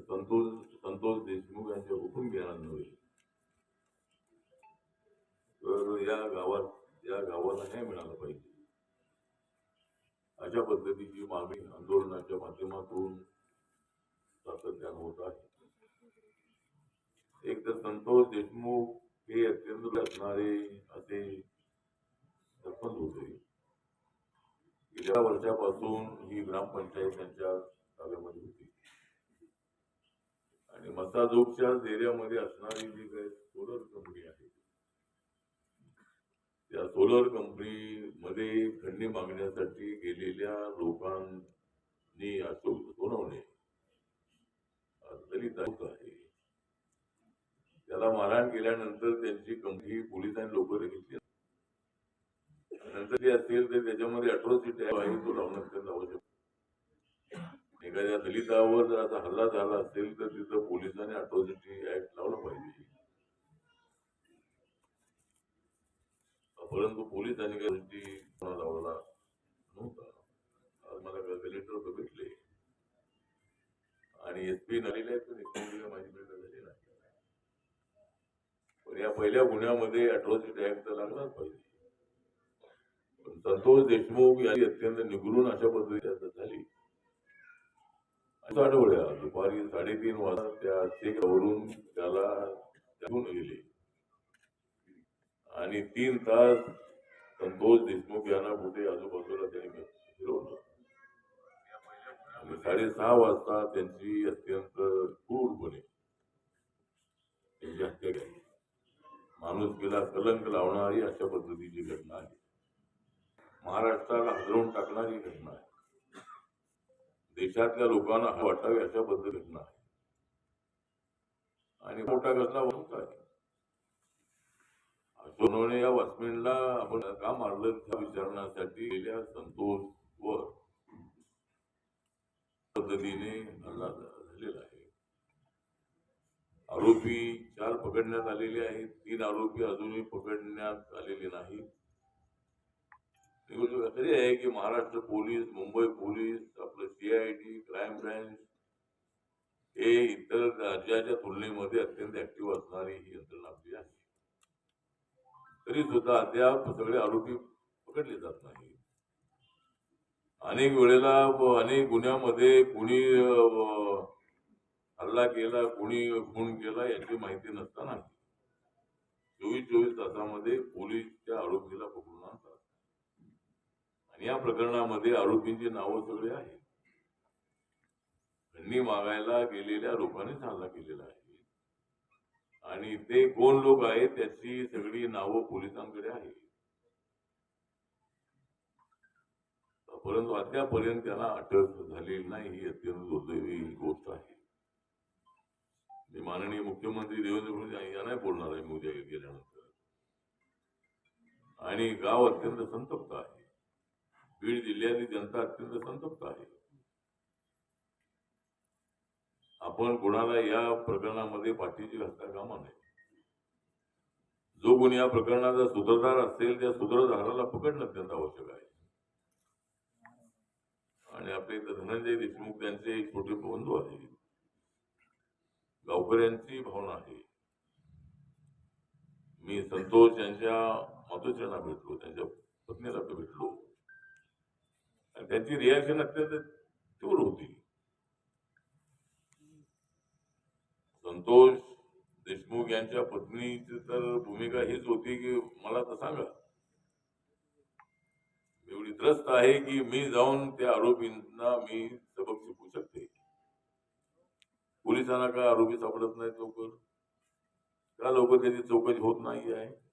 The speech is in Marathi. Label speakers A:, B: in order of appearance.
A: संतोष संतोष देशमुख यांचे उठून घेणार होईल तर या गावात या गावाला न्याय मिळालं पाहिजे. अशा पद्धतीची मागणी आंदोलनाच्या माध्यमातून सातत्यानं होत आहे. एक तर संतोष देशमुख हे अत्यंत असणारे असे सरपंच होते. गेल्या वर्षापासून ही ग्रामपंचायत त्यांच्या ताब्यामध्ये होती. आणि मसाजोगच्या एरियामध्ये असणारी जी काही सोलर कंपनी आहे त्या सोलर कंपनी मध्ये खंडणी मागण्यासाठी गेलेल्या लोकांनी अशोक सोनवणे दलित आहे. त्याला मारहाण केल्यानंतर त्यांची कंपनी पोलिसांनी लवकर घेतली. नंतर जे असेल तर त्याच्यामध्ये अट्रॉसिटी आहे तो लावण्यात अत्यंत आवश्यक. एखाद्या दलितावर जर असा हल्ला झाला असेल तर तिथं पोलिसांनी अट्रॉसिटी ऍक्ट लावलं पाहिजे. परंतु पोलिसांनी काही कोणा लावला नव्हता. आज मला कलेक्टर बघितले आणि एस पी आलेले आहेत पण एस माझी भेट झाली नाही. पण या पहिल्या गुन्ह्यामध्ये अट्रॉसिटी ऍक्ट तर लागलाच पाहिजे. पण संतोष देशमुख यांनी अत्यंत निगरून अशा पद्धतीने झाली. आठवड्या दुपारी साडेतीन वाजता त्या चेकवरून त्याला घेऊन गेले. आणि तीन तास संतोष देशमुख यांना कुठे आजूबाजूला त्यांनी फिरवलं. आणि साडेसहा वाजता त्यांची अत्यंत क्रूरपणे त्यांची हत्या केली. माणुसकीला कलंक लावणारी अशा पद्धतीची घटना आहे. महाराष्ट्राला हलवून टाकणारी घटना आहे. देशातल्या लोकांना वाटावी अशा पद्धतीनं घटना आहे आणि मोठा घटना होत आहे. सोनवणे या वॉचमॅनला आपण का मारलं त्या विचारण्यासाठी गेल्या संतोष वर पद्धतीने हल्ला झालेला आहे. आरोपी चार पकडण्यात आलेले आहेत. तीन आरोपी अजूनही पकडण्यात आलेले नाहीत. तरी म्हणजे आहे की Maharashtra police Mumbai police CID crime branch हे इतर राज्याच्या तुलनेमध्ये अत्यंत ऍक्टिव्ह असणारी ही यंत्रणा आपली आहे. तरी सुद्धा अद्याप सगळे आरोपी पकडले जात नाही अनेक वेळेला अनेक गुन्ह्यामध्ये कुणी हल्ला केला कुणी खून केला याची माहिती नसताना. चोवीस चोवीस तासामध्ये पोलीस त्या आरोपीला पकडून आणतात. आणि या प्रकरणामध्ये आरोपींची नावं सगळी आहेत. त्यांनी मागायला गेलेल्या लोकांनीच हल्ला केलेला आहे. आणि ते कोण लोक आहेत त्याची सगळी नावं पोलिसांकडे आहेत. परंतु अद्यापर्यंत त्यांना अटक झालेली नाही ही अत्यंत दुर्दैवी गोष्ट आहे. मी माननीय मुख्यमंत्री देवेंद्र फडणवीस यांना बोलणार आहे मी उद्या गेल्यानंतर. आणि गाव अत्यंत संतप्त आहे. बीड जिल्ह्यातील जनता अत्यंत संतप्त आहे. आपण कोणाला या प्रकरणामध्ये पाठीची घालता कामा नये जो कोणी या प्रकरणाचा सूत्रधार असेल त्या सूत्रधाराला पकडणं अत्यंत आवश्यक आहे. आणि आपले धनंजय देशमुख त्यांचे एक छोटे बंधू आहेत. गावकऱ्यांची भावना आहे. मी संतोष यांच्या मातोश्रींना भेटलो त्यांच्या पत्नीला भेटलो. आणि त्यांची रिॲक्शन अत्यंत तीव्र होती संतोष देशमुख यांच्या पत्नीची तर भूमिका हीच होती की मला तर सांगा. एवढी त्रस्त आहे की मी जाऊन त्या आरोपींना मी सबक शिकू शकते. पोलिसांना का आरोपी सापडत नाही लवकर? का लवकर त्याची चौकशी होत नाही आहे